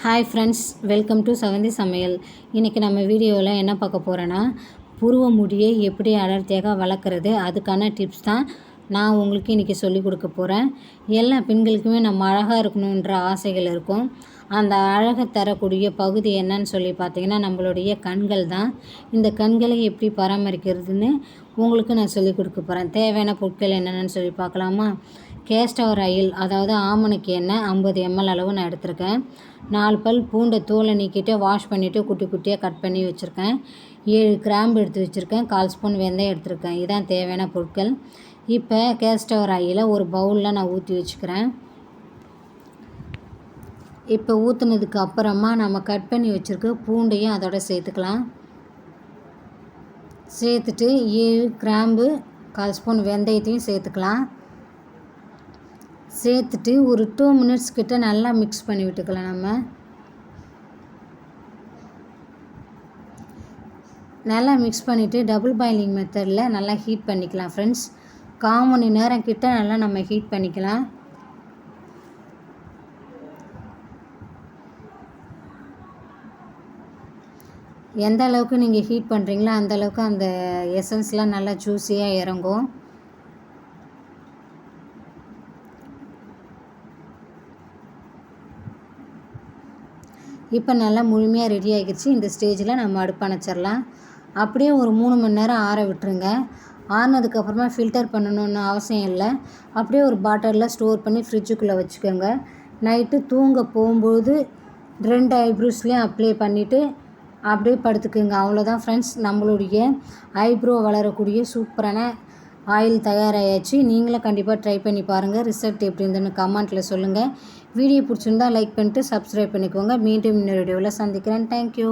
Hi friends welcome to செவந்தி சமையல் இன்றைக்கி நம்ம வீடியோவில் என்ன பார்க்க போகிறோன்னா புருவ முடியை எப்படி அடர்த்தியாக வளர்க்குறது அதுக்கான டிப்ஸ் தான் நான் உங்களுக்கு இன்றைக்கி சொல்லிக் கொடுக்க போகிறேன் எல்லா பெண்களுக்குமே நம்ம அழகாக இருக்கணுன்ற ஆசைகள் இருக்கும். அந்த அழகை தரக்கூடிய பகுதி என்னன்னு சொல்லி பார்த்தீங்கன்னா நம்மளுடைய கண்கள் தான். இந்த கண்களை எப்படி பராமரிக்கிறதுன்னு உங்களுக்கு நான் சொல்லிக் கொடுக்க போகிறேன் தேவையான பொருட்கள் என்னென்னு சொல்லி பார்க்கலாமா? கேஸ்டவர் ஆயில் அதாவது ஆமணக்கு எண்ணெய் ஐம்பது எம்எல் அளவு நான் எடுத்திருக்கேன். நாலு பல் பூண்டை தோலை நீக்கிட்டு வாஷ் பண்ணிவிட்டு குட்டி குட்டியாக கட் பண்ணி வச்சுருக்கேன். ஏழு கிராம்பு எடுத்து வச்சுருக்கேன். கால் ஸ்பூன் வெந்தயம் எடுத்திருக்கேன். இதான் தேவையான பொருட்கள். இப்போ கேஸ்டவர் ஆயிலை ஒரு பவுலில் நான் ஊற்றி வச்சுக்கிறேன். இப்போ ஊற்றுனதுக்கு அப்புறமா நம்ம கட் பண்ணி வச்சுருக்க பூண்டையும் அதோட சேர்த்துக்கலாம். சேர்த்துட்டு ஏழு கிராம்பு கால் ஸ்பூன் வெந்தயத்தையும் சேர்த்துக்கலாம். சேர்த்துட்டு ஒரு டூ மினிட்ஸ் கிட்ட நல்லா மிக்ஸ் பண்ணி விட்டுக்கலாம் நம்ம. நல்லா மிக்ஸ் பண்ணிவிட்டு டபுள் பாயிலிங் மெத்தடில் நல்லா ஹீட் பண்ணிக்கலாம் ஃப்ரெண்ட்ஸ் கால் மணி நேரம் கிட்ட நல்லா நம்ம ஹீட் பண்ணிக்கலாம். எந்த அளவுக்கு நீங்கள் ஹீட் பண்ணுறீங்களோ அந்த அளவுக்கு அந்த எசன்ஸ்லாம் நல்லா ஜூஸியாக இறங்கும். இப்போ நல்லா முழுமையாக ரெடி ஆகிடுச்சு இந்த ஸ்டேஜில் நம்ம அடுப்பு அணைச்சிடலாம். அப்படியே ஒரு மூணு மணி நேரம் ஆற விட்டுருங்க. ஆறினதுக்கப்புறமா ஃபில்டர் பண்ணணுன்னு அவசியம் இல்லை. அப்படியே ஒரு பாட்டிலில் ஸ்டோர் பண்ணி ஃப்ரிட்ஜுக்குள்ளே வச்சுக்கோங்க. நைட்டு தூங்க போகும்போது ரெண்டு ஐப்ரோஸ்லேயும் அப்ளை பண்ணிவிட்டு அப்படியே படுத்துக்குங்க. அவ்வளோதான் ஃப்ரெண்ட்ஸ் நம்மளுடைய ஐப்ரோ வளரக்கூடிய சூப்பரான ஆயில் தயாராகியாச்சு நீங்களும் கண்டிப்பாக ட்ரை பண்ணி பாருங்கள் ரிசல்ட் எப்படி இருந்ததுன்னு கமெண்ட்டில் சொல்லுங்கள் வீடியோ பிடிச்சிருந்தா லைக் பண்ணிட்டு சப்ஸ்கிரைப் பண்ணிக்கோங்க. மீண்டும் இன்னொரு வீடியோவில் சந்திக்கிறேன். தேங்க்யூ